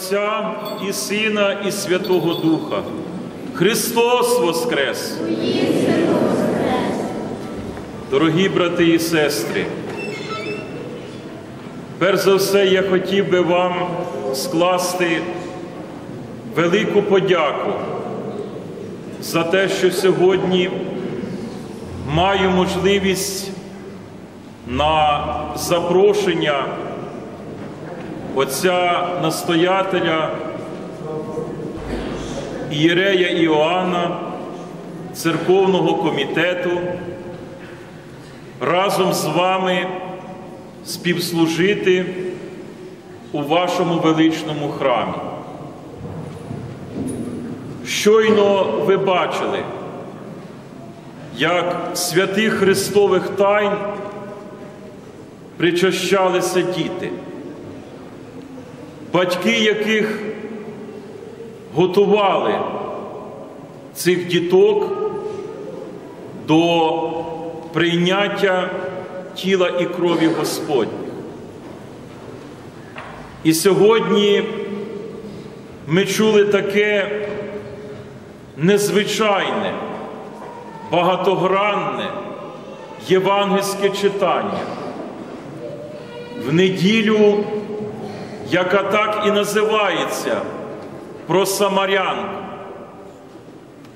Отця і Сина, і Святого Духа. Христос Воскрес! Дорогі брати і сестри, перш за все я хотів би вам скласти велику подяку за те, що сьогодні маю можливість на запрошення отця настоятеля Ієрея Іоанна, церковного комітету разом з вами співслужити у вашому величному храмі. Щойно ви бачили, як святих Христових тайн причащалися діти, батьки яких готували цих діток до прийняття тіла і крові Господніх. І сьогодні ми чули таке незвичайне, багатогранне євангельське читання в неділю, яка так і називається про Самарянку.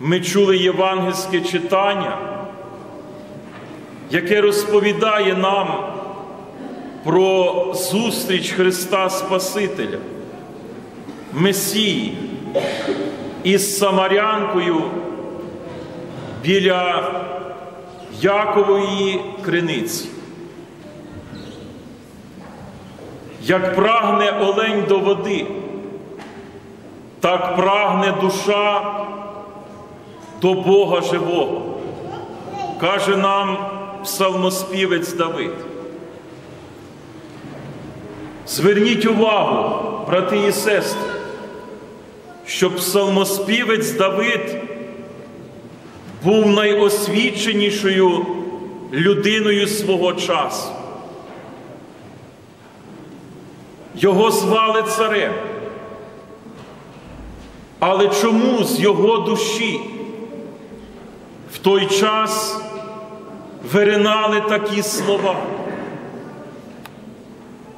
Ми чули євангельське читання, яке розповідає нам про зустріч Христа Спасителя, Месії із Самарянкою біля Якової криниці. Як прагне олень до води, так прагне душа до Бога живого, каже нам псалмоспівець Давид. Зверніть увагу, брати і сестри, що псалмоспівець Давид був найосвіченішою людиною свого часу. Його звали царем. Але чому з його душі в той час виринали такі слова?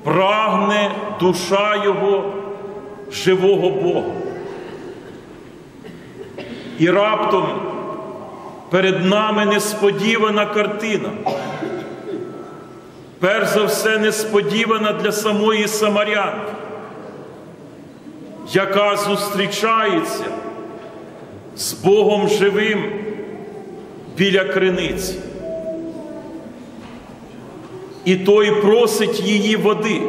Прагне душа Його живого Бога. І раптом перед нами несподівана картина. Перш за все, несподівана для самої Самарянки, яка зустрічається з Богом живим біля криниці. І той просить її води.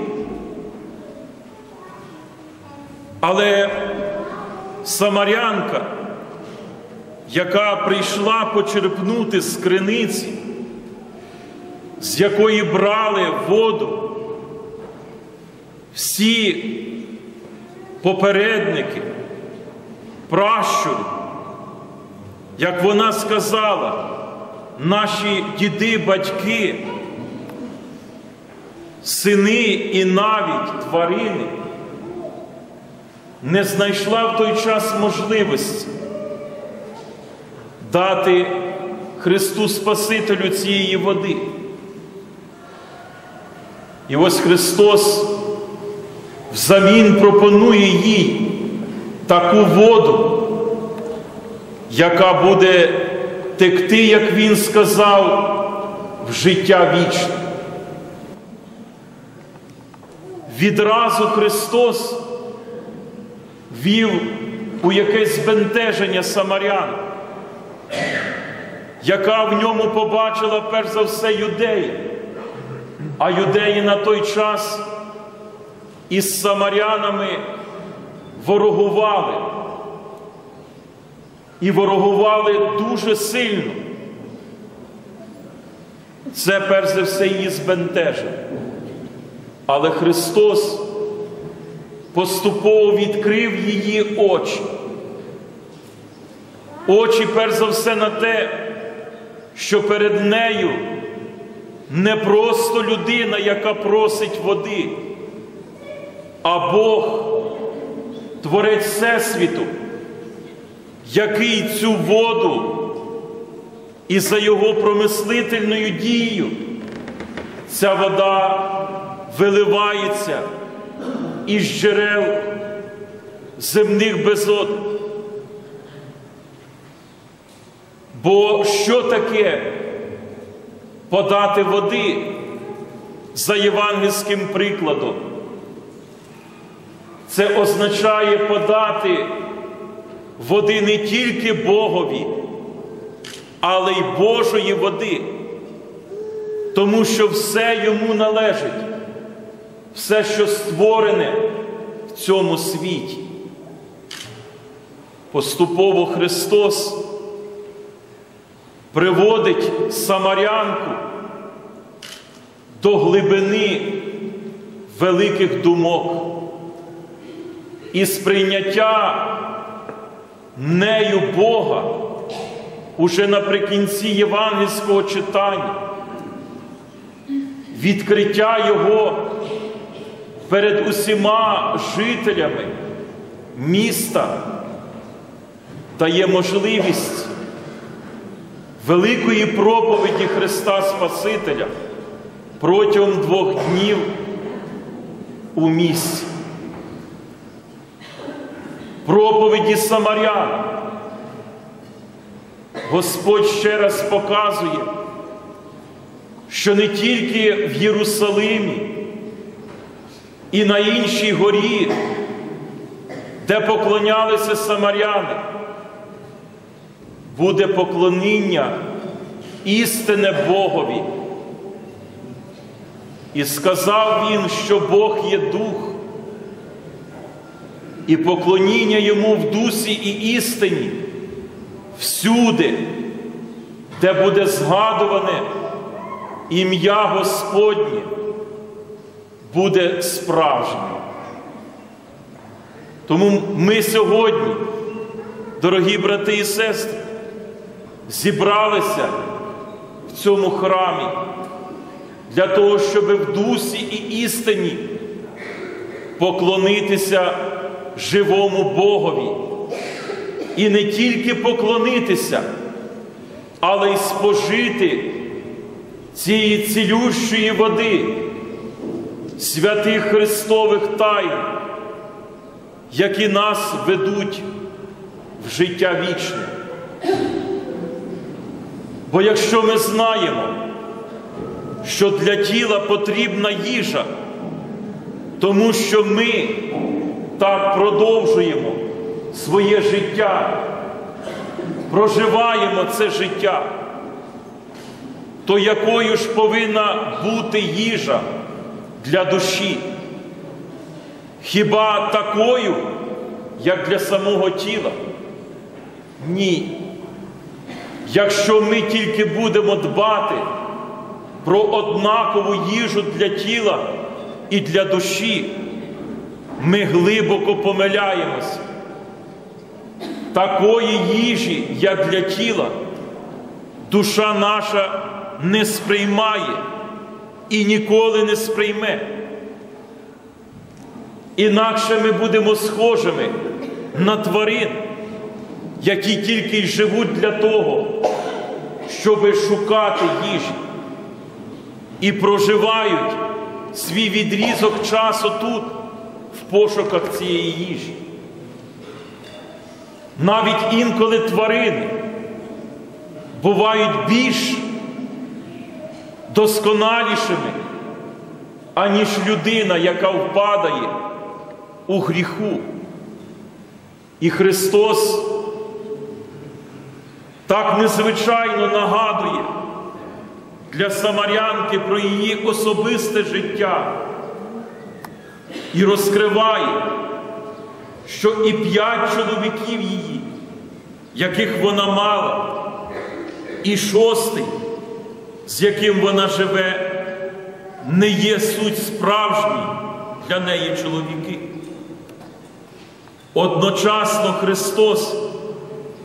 Але Самарянка, яка прийшла почерпнути з криниці, з якої брали воду, всі попередники, пращури, як вона сказала, наші діди, батьки, сини і навіть тварини, не знайшла в той час можливості дати Христу Спасителю цієї води. І ось Христос взамін пропонує їй таку воду, яка буде текти, як Він сказав, в життя вічне. Відразу Христос вів у якесь збентеження Самарян, яка в ньому побачила перш за все юдея. А юдеї на той час із самарянами ворогували. І ворогували дуже сильно. Це перш за все її збентежило. Але Христос поступово відкрив її очі. Очі, перш за все, на те, що перед нею не просто людина, яка просить води, а Бог, Творець Всесвіту, який цю воду і за його промислительною дією ця вода виливається із джерел земних безод. Бо що таке подати води за євангельським прикладом? Це означає подати води не тільки Богові, але й Божої води, тому що все йому належить, все, що створене в цьому світі. Поступово Христос приводить Самарянку до глибини великих думок і сприйняття нею Бога уже наприкінці євангельського читання, відкриття Його перед усіма жителями міста дає можливість великої проповіді Христа Спасителя протягом двох днів у місті. Проповіді Самарян. Господь ще раз показує, що не тільки в Єрусалимі і на іншій горі, де поклонялися самаряни, буде поклоніння істине Богові. І сказав він, що Бог є дух, і поклоніння йому в дусі і істині всюди, де буде згадуване ім'я Господнє, буде справжнє. Тому ми сьогодні, дорогі брати і сестри, зібралися в цьому храмі для того, щоб в дусі і істині поклонитися живому Богові. І не тільки поклонитися, але й спожити цієї цілющої води, святих Христових тайн, які нас ведуть в життя вічне. Бо якщо ми знаємо, що для тіла потрібна їжа, тому що ми так продовжуємо своє життя, проживаємо це життя, то якою ж повинна бути їжа для душі? Хіба такою, як для самого тіла? Ні. Якщо ми тільки будемо дбати про однакову їжу для тіла і для душі, ми глибоко помиляємося. Такої їжі, як для тіла, душа наша не сприймає і ніколи не сприйме. Інакше ми будемо схожими на тварин, які тільки й живуть для того, щоб шукати їжі і проживають свій відрізок часу тут, в пошуках цієї їжі. Навіть інколи тварини бувають більш досконалішими, аніж людина, яка впадає у гріху. І Христос так незвичайно нагадує для Самарянки про її особисте життя і розкриває, що і п'ять чоловіків її, яких вона мала, і шостий, з яким вона живе, не є суть справжній для неї чоловіки. Одночасно Христос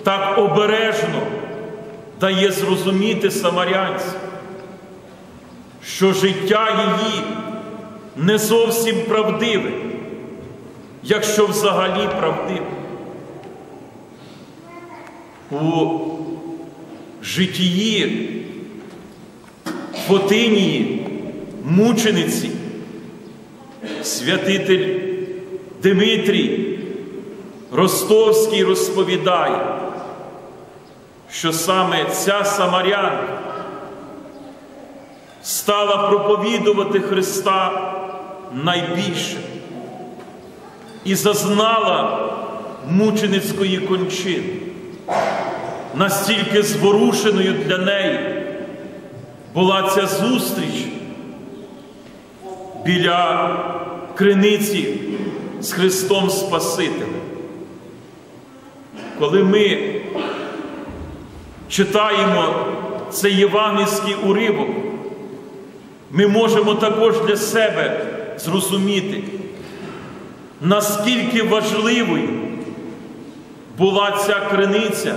так обережно дає зрозуміти самарянці, що життя її не зовсім правдиве, якщо взагалі правдиво. У житії Фотинії, мучениці, святитель Димитрій Ростовський розповідає, що саме ця самарянка стала проповідувати Христа найбільше і зазнала мученицької кончини, настільки зворушеною для неї була ця зустріч біля криниці з Христом Спасителем. Коли ми читаємо цей євангельський уривок, ми можемо також для себе зрозуміти, наскільки важливою була ця криниця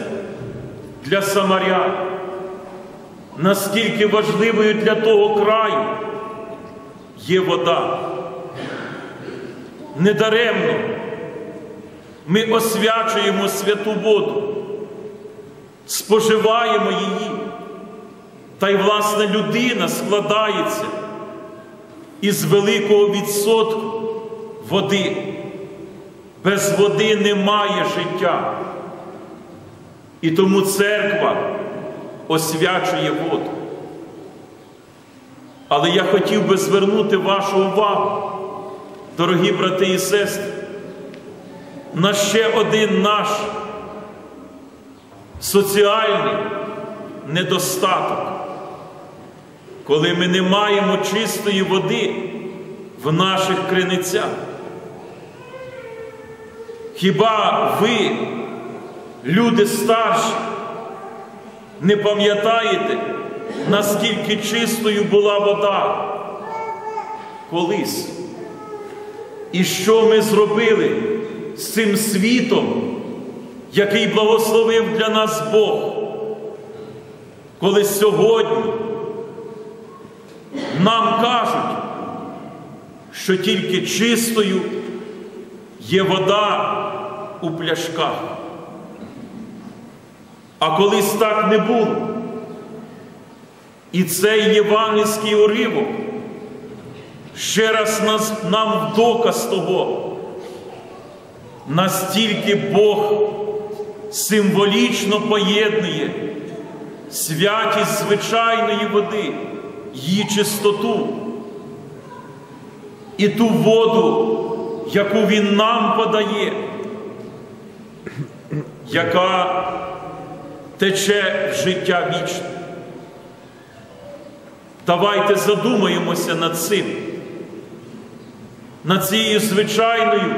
для самарян, наскільки важливою для того краю є вода. Недаремно ми освячуємо святу воду, споживаємо її. Та й власне людина складається із великого відсотку води. Без води немає життя. І тому церква освячує воду. Але я хотів би звернути вашу увагу, дорогі брати і сестри, на ще один наш соціальний недостаток, коли ми не маємо чистої води в наших криницях. Хіба ви, люди старші, не пам'ятаєте, наскільки чистою була вода колись? І що ми зробили з цим світом, який благословив для нас Бог? Коли сьогодні нам кажуть, що тільки чистою є вода у пляшках. А колись так не було. І цей євангельський уривок ще раз нас, нам в доказ того, настільки Бог символічно поєднує святість звичайної води, її чистоту і ту воду, яку Він нам подає, яка тече в життя вічне. Давайте задумаємося над цим, над цією звичайною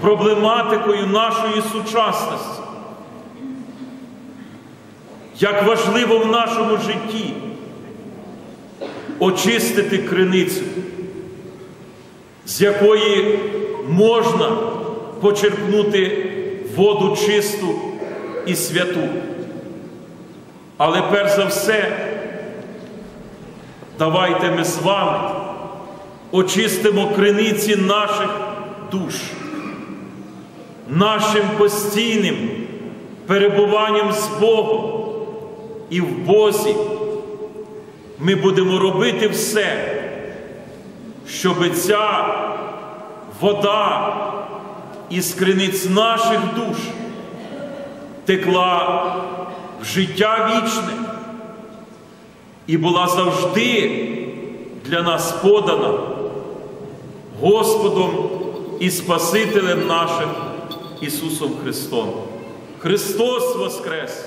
проблематикою нашої сучасності. Як важливо в нашому житті очистити криницю, з якої можна почерпнути воду чисту і святу. Але перш за все, давайте ми з вами очистимо криниці наших душ, нашим постійним перебуванням з Богом і в Бозі. Ми будемо робити все, щоб ця вода із криниць наших душ текла в життя вічне і була завжди для нас подана Господом і Спасителем нашим Ісусом Христом. Христос Воскрес!